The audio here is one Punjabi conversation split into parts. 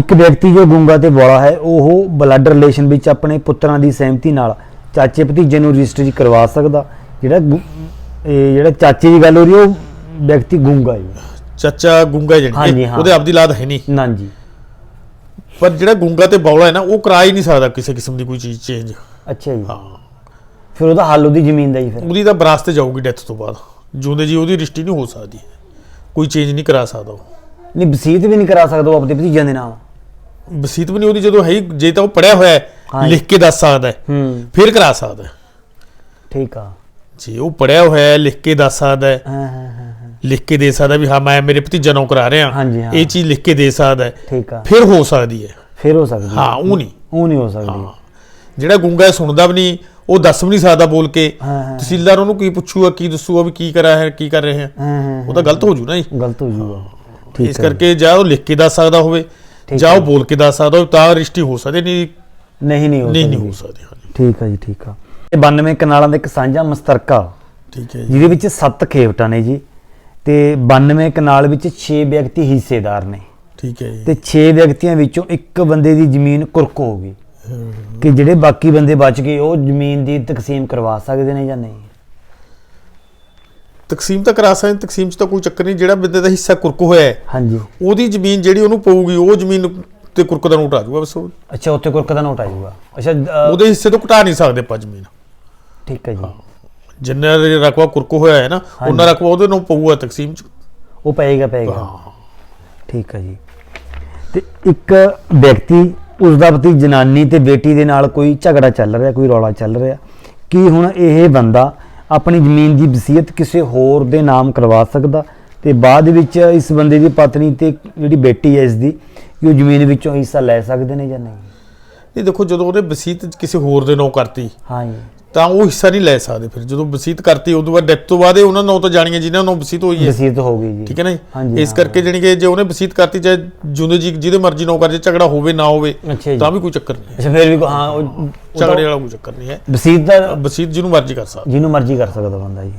ਇੱਕ ਵਿਅਕਤੀ ਜੋ ਗੁੰਗਾ ਤੇ ਬੋਲਾ ਹੈ ਉਹ ਬਲੱਡ ਰਿਲੇਸ਼ਨ ਵਿੱਚ ਆਪਣੇ ਪੁੱਤਰਾਂ ਦੀ ਸਹਿਮਤੀ ਨਾਲ ਚਾਚੇ ਭਤੀਜੇ ਨੂੰ ਰਜਿਸਟਰੀ ਕਰਵਾ ਸਕਦਾ। ਜਿਹੜਾ ਇਹ ਜਿਹੜਾ ਚਾਚੇ ਦੀ ਗੱਲ ਹੋ ਰਹੀ ਉਹ ਵਿਅਕਤੀ ਗੁੰਗਾ ਹੈ। ਚਾਚਾ ਗੁੰਗਾ ਜਿਹੜੀ। ਉਹਦੇ ਆਪਦੀ ਲਾਦ ਹੈ ਨਹੀਂ। ਨਾ ਜੀ ਪਰ ਜਿਹੜਾ ਗੁੰਗਾ ਤੇ ਬੌਲਾ ਹੈ ਨਾ ਉਹ ਕਰਾ ਹੀ ਨਹੀਂ ਸਕਦਾ ਕਿਸੇ ਕਿਸਮ ਦੀ ਕੋਈ ਚੀਜ਼ ਚੇਂਜ ਅੱਛਾ ਜੀ। ਹਾਂ। ਫਿਰ ਉਹਦਾ ਹੱਲ ਉਹਦੀ ਜ਼ਮੀਨ ਦਾ ਹੀ ਫਿਰ। ਉਹਦੀ ਤਾਂ ਵਿਰਾਸਤ ਤੇ ਜਾਊਗੀ ਡੈਥ ਤੋਂ ਬਾਅਦ। ਜਿਉਂਦੇ ਜੀ ਉਹਦੀ ਰਿਸ਼ਤੀ ਨਹੀਂ ਹੋ ਸਕਦੀ। ਕੋਈ ਚੇਂਜ ਨਹੀਂ ਕਰਾ ਸਕਦਾ ਉਹ। ਨਹੀਂ ਵਸੀਅਤ ਵੀ ਨਹੀਂ ਕਰਾ ਸਕਦਾ ਉਹ ਆਪਣੇ ਭਤੀਜਿਆਂ ਦੇ ਨਾਮ ਵਸੀਤ ਵੀ ਨਹੀਂ ਉਹਦੀ ਜਦੋਂ ਹੈ ਹੀ- ਜੇ ਤਾਂ ਉਹ ਪੜਿਆ ਹੋਇਆ ਹੈ। ਲਿਖ ਕੇ ਦੱਸ ਸਕਦਾ ਹੈ ਫਿਰ ਕਰਾ ਸਕਦਾ ਹੈ। ਠੀਕ ਆ। ਜੇ ਉਹ ਪੜਿਆ ਹੋਇਆ ਹੈ ਲਿਖ ਕੇ ਦੱਸ ਸਕਦਾ ਹੈ ਹਾਂ ਹਾਂ ਹਾਂ ਲਿਖ ਕੇ ਦੇ ਸਕਦਾ ਵੀ ਹਾਂ ਮੈਂ ਮੇਰੇ ਭਤੀਜਾ ਨੂੰ ਕਰਾ ਰਿਹਾ। ਹਾਂਜੀ, ਹਾਂ। ਇਹ ਚੀਜ਼ ਲਿਖ ਕੇ ਦੇ ਸਕਦਾ ਹੈ। ਠੀਕ ਆ। ਫਿਰ ਹੋ ਸਕਦੀ ਹੈ। ਫਿਰ ਹੋ ਸਕਦੀ ਹਾਂ ਉਹ ਨਹੀਂ। ਉਹ ਨਹੀਂ ਹੋ ਸਕਦੀ। ਜਿਹੜਾ ਗੁੰਗਾ ਹੈ, ਸੁਣਦਾ ਵੀ ਨਹੀਂ ਉਹ ਦੱਸ ਵੀ ਨਹੀਂ ਸਕਦਾ ਬੋਲ ਕੇ। ਹਾਂ, ਹਾਂ। ਤਹਿਸੀਲਦਾਰ ਉਹਨੂੰ ਕੀ ਪੁੱਛੂਗਾ ਕੀ ਦੱਸੂਗਾ ਵੀ ਕੀ ਕਰਾ ਹੈ ਕੀ ਕਰ ਰਹੇ ਹੈ ਹਾਂ ਹਾਂ ਉਹ ਤਾਂ ਗਲਤ ਹੋ ਜੂ ਨਾ ਜੀ ਗਲਤ ਹੋ ਜੂਗਾ। ਠੀਕ ਇਸ ਕਰਕੇ ਜਾਂ ਉਹ ਲਿਖ ਕੇ ਦੱਸ ਸਕਦਾ ਹੋਵੇ। ਜਾਂ। ਉਹ ਬੋਲ ਕੇ ਦੱਸ ਸਕਦਾ ਤਾਂ ਰਿਸ਼ਤੀ ਹੋ ਸਕਦੀ ਨਹੀਂ ਨਹੀਂ ਨਹੀਂ ਹੋ ਨਹੀਂ ਨਹੀਂ ਹੋ ਸਕਦੀ ਹਾਂਜੀ। ਠੀਕ ਆ ਜੀ ਠੀਕ ਆ। ਇਹ 92 ਕਨਾਲਾਂ ਦਾ ਇੱਕ ਸਾਂਝਾ ਮਸਤਰਕਾ। ਠੀਕ ਹੈ ਜੀ। ਜਿਹਦੇ ਵਿੱਚ 7 ਖੇਵਟਾਂ ਨੇ ਜੀ। ਤੇ 92 ਕਨਾਲ ਵਿੱਚ 6 ਵਿਅਕਤੀ ਹਿੱਸੇਦਾਰ ਨੇ। ਠੀਕ ਹੈ ਜੀ। ਤੇ 6 ਵਿਅਕਤੀਆਂ ਵਿੱਚੋਂ ਇੱਕ ਬੰਦੇ ਦੀ ਜ਼ਮੀਨ ਕੁਰਕ ਹੋ ਗਈ। ਕਿ ਜਿਹੜੇ ਬਾਕੀ ਬੰਦੇ ਬਚ ਗਏ ਉਹ ਜ਼ਮੀਨ ਦੀ ਤਕਸੀਮ ਕਰਵਾ ਸਕਦੇ ਨੇ ਜਾਂ ਨਹੀਂ? ਤਕਸੀਮ ਤਾਂ ਕਰਾ ਸਕਦੇ ਤਕਸੀਮ 'ਚ ਤਾਂ ਕੋਈ ਚੱਕਰ ਨਹੀਂ ਜਿਹੜਾ ਬੰਦੇ ਦਾ ਹਿੱਸਾ ਕੁਰਕ ਹੋਇਆ ਹੈ। ਹਾਂਜੀ। ਉਹਦੀ ਜ਼ਮੀਨ ਜਿਹੜੀ ਉਹਨੂੰ ਪਊਗੀ ਉਹ ਜ਼ਮੀਨ ਤੇ ਕੁਰਕ ਦਾ ਨੋਟ ਆ ਜਾਊਗਾ ਬਸ ਉਹ- ਅੱਛਾ ਉੱਥੇ ਕੁਰਕ ਦਾ ਨੋਟ ਆ ਜਾਊਗਾ। ਅੱਛਾ ਅ, ਉਹਦੇ ਹਿੱਸੇ ਤੋਂ ਘਟਾ ਨਹੀਂ ਸਕਦੇ ਆਪਾਂ ਜ਼ਮੀਨ। ਠੀਕ ਹੈ ਜੀ। ਜਿੰਨਾ ਰਕਵਾ ਕੁਰਕ ਹੋਇਆ ਹੈ ਨਾ ਉਹਨਾਂ ਰਕਵਾ ਉਹਦੇ ਨੂੰ ਪਊਗਾ ਤਕਸੀਮ 'ਚ। ਉਹ ਪਏਗਾ ਪਏਗਾ। ਹਾਂ। ਠੀਕ ਹੈ ਜੀ। ਤੇ ਇੱਕ ਵਿਅਕਤੀ ਉਸ ਦਾ ਪਤੀ ਜਨਾਨੀ ਤੇ ਬੇਟੀ ਦੇ ਨਾਲ ਕੋਈ ਝਗੜਾ ਚੱਲ ਰਿਹਾ ਕੋਈ ਰੌਲਾ ਚੱਲ ਰਿਹਾ। ਕੀ ਹੁਣ ਇਹ ਬੰਦਾ ਆਪਣੀ ਜ਼ਮੀਨ ਦੀ ਵਸੀਅਤ ਕਿਸੇ ਹੋਰ ਦੇ ਨਾਮ ਕਰਵਾ ਸਕਦਾ ਤੇ ਬਾਅਦ ਵਿੱਚ ਇਸ ਬੰਦੇ ਦੀ ਪਤਨੀ ਤੇ ਜਿਹੜੀ ਬੇਟੀ ਹੈ ਇਸ ਦੀ ਉਹ ਜ਼ਮੀਨ ਵਿੱਚੋਂ ਹਿੱਸਾ ਲੈ ਸਕਦੇ ਨੇ ਜਾਂ ਨਹੀਂ? ਇਹ ਦੇਖੋ ਜਦੋਂ ਉਹਨੇ ਵਸੀਤ ਕਿਸੇ ਹੋਰ ਦੇ ਨਾਂ ਕਰਤੀ ਹਾਂ ਜੀ। ਤਾਂ ਉਹ ਹਿੱਸਾ ਨਹੀਂ ਲੈ ਸਕਦੇ ਫਿਰ। ਜਦੋਂ ਵਸੀਤ ਕਰਤੀ ਉਦੋਂ ਬਾਅਦ ਡੈਥ ਤੋਂ ਬਾਅਦ ਇਹ ਉਹਨਾਂ ਨੂੰ ਤਾਂ ਜਾਣੀਆਂ ਜਿਨ੍ਹਾਂ ਨੂੰ ਵਸੀਤ ਹੋਈ ਹੈ। ਵਸੀਅਤ ਹੋ ਗਈ ਜੀ। ਠੀਕ ਹੈ ਨਾ ਜੀ? ਇਸ। ਕਰਕੇ ਜਾਣੀ ਕਿ ਜੇ ਉਹਨੇ ਵਸੀਤ ਕਰਤੀ ਚਾਹੇ ਜਿਉਂਦੇ ਜੀ ਜਿਹਦੇ ਮਰਜ਼ੀ ਨਾਲ ਕਰ ਜੇ ਝਗੜਾ ਹੋਵੇ ਨਾ ਹੋਵੇ ਤਾਂ ਵੀ ਕੋਈ ਚੱਕਰ ਨਹੀਂ ਅੱਛਾ ਫਿਰ ਵੀ ਹਾਂ ਝਗੜੇ ਵਾਲਾ ਕੋਈ ਚੱਕਰ ਨਹੀਂ ਹੈ। ਵਸੀਅਤ ਦਾ ਵਸੀਤ ਜਿਹਨੂੰ ਮਰਜ਼ੀ ਕਰ ਸਕਦਾ। ਜਿਹਨੂੰ ਮਰਜ਼ੀ ਕਰ ਸਕਦਾ ਬੰਦਾ ਜੀ।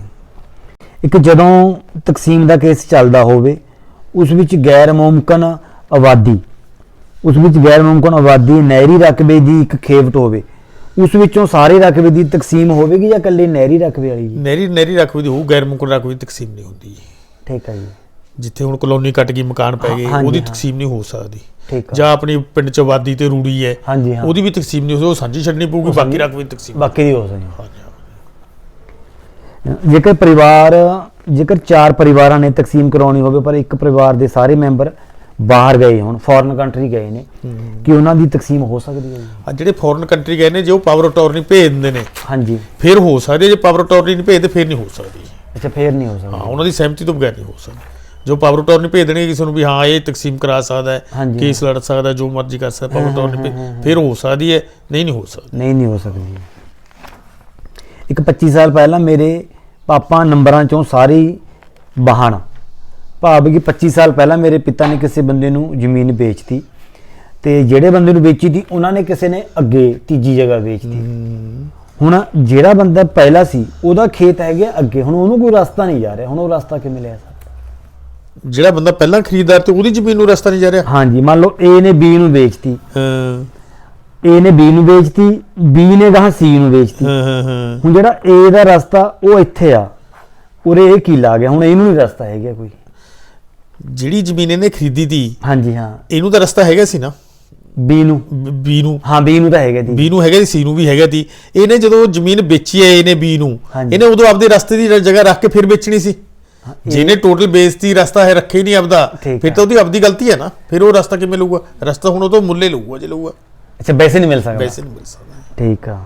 ਇੱਕ ਜਦੋਂ ਤਕਸੀਮ ਦਾ ਕੇਸ ਚੱਲਦਾ ਹੋਵੇ ਉਸ ਵਿੱਚ ਗੈਰ ਮੁਮਕਨ ਆਬਾਦੀ ਉਸ ਵਿੱਚ ਗੈਰ ਮੁਮਕਨ ਆਬਾਦੀ ਨਹਿਰੀ ਰਕਬੇ ਦੀ ਇੱਕ ਖੇਵਟ ਹੋਵੇ ਉਸ ਵਿੱਚੋਂ ਸਾਰੇ ਰਕਬੇ ਦੀ ਤਕਸੀਮ ਹੋਵੇਗੀ ਜਾਂ ਇਕੱਲੇ ਨਹਿਰੀ ਰਕਬੇ ਵਾਲੀ ਜੀ? ਨਹਿਰੀ ਨਹਿਰੀ ਰਕਬੇ ਦੀ ਹੋਊ ਗੈਰ ਮੁਕਰ ਰਕਬੇ ਦੀ ਤਕਸੀਮ ਨਹੀਂ ਹੁੰਦੀ ਠੀਕ ਹੈ ਜੀ। ਜਿੱਥੇ ਹੁਣ ਕਲੋਨੀ ਕੱਟ ਗਈ ਮਕਾਨ ਪੈ ਗਏ ਉਹਦੀ। ਤਕਸੀਮ ਨਹੀਂ ਹੋ ਸਕਦੀ। ਜਾਂ ਆਪਣੀ ਪਿੰਡ ਚ ਆਬਾਦੀ ਤੇ ਰੂੜੀ ਹੈ ਉਹਦੀ ਵੀ ਤਕਸੀਮ ਨਹੀਂ ਹੋ ਸਕਦੀ ਉਹ ਸਾਂਝੀ ਛੱਡਣੀ ਪਊਗੀ ਬਾਕੀ ਰਕਬੇ ਦੀ ਤਕਸੀਮ। ਬਾਕੀ ਦੀ ਹੋ ਸਕਦੀ। ਜੇਕਰ ਪਰਿਵਾਰ ਜੇਕਰ ਚਾਰ ਪਰਿਵਾਰਾਂ ਨੇ ਤਕਸੀਮ ਕਰਾਉਣੀ ਹੋਵੇ ਪਰ ਇੱਕ ਪਰਿਵਾਰ ਦੇ ਸਾਰੇ ਮੈਂਬਰ ਬਾਹਰ ਗਏ ਹੋਣ ਫੋਰਨ ਕੰਟਰੀ ਗਏ ਨੇ ਕਿ ਉਹਨਾਂ ਦੀ ਤਕਸੀਮ ਹੋ ਸਕਦੀ ਹੈ। ਆ ਜਿਹੜੇ ਫੋਰਨ ਕੰਟਰੀ ਗਏ ਨੇ ਜੇ ਉਹ ਪਾਵਰ ਅਟਾਰਨੀ ਭੇਜ ਦਿੰਦੇ ਨੇ ਹਾਂਜੀ। ਫਿਰ ਹੋ ਸਕਦੀ ਹੈ, ਜੇ ਪਾਵਰ ਅਟਾਰਨੀ ਨਹੀਂ ਭੇਜਦੇ ਫਿਰ ਨਹੀਂ ਹੋ ਸਕਦੀ। ਅੱਛਾ ਫੇਰ ਨਹੀਂ ਹੋ ਹਾਂ ਸਕਦੀ ਉਹਨਾਂ ਦੀ ਸਹਿਮਤੀ ਤੋਂ ਬਗੈਰ ਨਹੀਂ ਹੋ ਸਕਦੀ। ਜੋ ਪਾਵਰ ਅਟਾਰਨੀ ਭੇਜ ਦੇਣਗੇ ਕਿਸੇ ਨੂੰ ਵੀ ਹਾਂ ਇਹ ਤਕਸੀਮ ਕਰਾ ਸਕਦਾ ਹੈ। ਕੇਸ ਲੜ ਸਕਦਾ ਹੈ, ਜੋ ਮਰਜ਼ੀ ਕਰ ਸਕਦਾ ਪਾਵਰ ਅਟਾਰਨੀ ਭੇਜ ਫਿਰ ਹੋ ਸਕਦੀ ਹੈ ਨਹੀਂ ਨਹੀਂ ਹੋ ਸਕਦੀ। ਨਹੀਂ ਨਹੀਂ ਹੋ ਸਕਦੀ। ਇੱਕ 25 ਸਾਲ ਪਹਿਲਾਂ ਮੇਰੇ ਪਾਪਾ ਨੰਬਰਾਂ ਚੋਂ ਸਾਰੀ ਬਹਾਨ ਭਾਵ ਕਿ 25 ਸਾਲ ਪਹਿਲਾਂ ਮੇਰੇ ਪਿਤਾ ਨੇ ਕਿਸੇ ਬੰਦੇ ਨੂੰ ਜ਼ਮੀਨ ਵੇਚਤੀ ਤੇ ਜਿਹੜੇ ਬੰਦੇ ਨੂੰ ਵੇਚੀ ਤੀ ਉਹਨਾਂ ਨੇ ਕਿਸੇ ਨੇ ਅੱਗੇ ਤੀਜੀ ਜਗ੍ਹਾ ਵੇਚਤੀ। ਹੁਣ ਜਿਹੜਾ ਬੰਦਾ ਪਹਿਲਾ ਸੀ ਉਹਦਾ ਖੇਤ ਹੈਗਾ ਅੱਗੇ ਹੁਣ ਉਹਨੂੰ ਕੋਈ ਰਸਤਾ ਨਹੀਂ ਜਾ ਰਿਹਾ। ਹੁਣ ਉਹ ਰਸਤਾ ਕਿਵੇਂ ਲਿਆ ਸਕਦਾ? ਜਿਹੜਾ ਬੰਦਾ ਪਹਿਲਾਂ ਖਰੀਦਦਾਰ ਤੇ ਉਹਦੀ ਜ਼ਮੀਨ ਨੂੰ ਰਸਤਾ ਨਹੀਂ ਜਾ ਰਿਹਾ? ਹਾਂਜੀ ਮੰਨ ਲਓ A ਨੇ B ਨੂੰ ਵੇਚਤੀ। ਹਾਂ। A ਨੇ B ਨੂੰ ਵੇਚਤੀ B ਨੇ ਗਾਹ C ਨੂੰ ਵੇਚਤੀ। ਹਾਂ ਹਾਂ ਹਾਂ। ਹੁਣ ਜਿਹੜਾ A ਦਾ ਰਸਤਾ ਉਹ ਇੱਥੇ ਆ ਉਰੇ ਇਹ ਕੀਲਾ ਆ ਗਿਆ ਹੁਣ ਇਹਨੂੰ ਨਹੀਂ ਰਸਤਾ ਹੈਗਾ ਕੋਈ। ਜਿਹੜੀ ਜ਼ਮੀਨ ਇਹਨੇ ਖਰੀਦੀ ਤੀ ਹਾਂਜੀ ਹਾਂ। ਇਹਨੂੰ ਤਾਂ ਰਸਤਾ ਹੈਗਾ ਸੀ ਨਾ? B ਨੂੰ। ਬੀ ਨੂੰ। ਹਾਂ B ਨੂੰ ਤਾਂ ਹੈਗਾ ਜੀ ਬੀ ਨੂੰ ਹੈਗਾ ਸੀ ਸੀ ਨੂੰ ਵੀ ਹੈਗਾ ਸੀ। ਇਹਨੇ ਜਦੋਂ ਜ਼ਮੀਨ ਵੇਚੀ ਹੈ ਇਹਨੇ ਬੀ ਨੂੰ। ਇਹਨੇ ਉਦੋਂ ਆਪਦੇ ਰਸਤੇ ਦੀ ਜਗ੍ਹਾ ਰੱਖ ਕੇ ਫਿਰ ਵੇਚਣੀ ਸੀ। ਜਿਹਨੇ ਟੋਟਲ ਬੇਇੱਜ਼ਤੀ ਰਸਤਾ ਹੈ ਰੱਖੇ ਨਹੀਂ ਆਪਦਾ ਫਿਰ। ਤਾਂ ਉਹਦੀ ਆਪਦੀ ਗਲਤੀ ਹੈ ਨਾ। ਫਿਰ ਉਹ ਰਸਤਾ ਕਿਵੇਂ ਲਊਗਾ? ਰਸਤਾ ਹੁਣ ਉਹ ਤੋਂ ਮੁੱਲੇ ਲਊਗਾ ਜੇ ਲਊਗਾ। ਅੱਛਾ ਵੈਸੇ ਨਹੀਂ ਮਿਲ ਸਕਦਾ। ਵੈਸੇ ਨਹੀਂ ਮਿਲ ਸਕਦਾ। ਠੀਕ ਆ।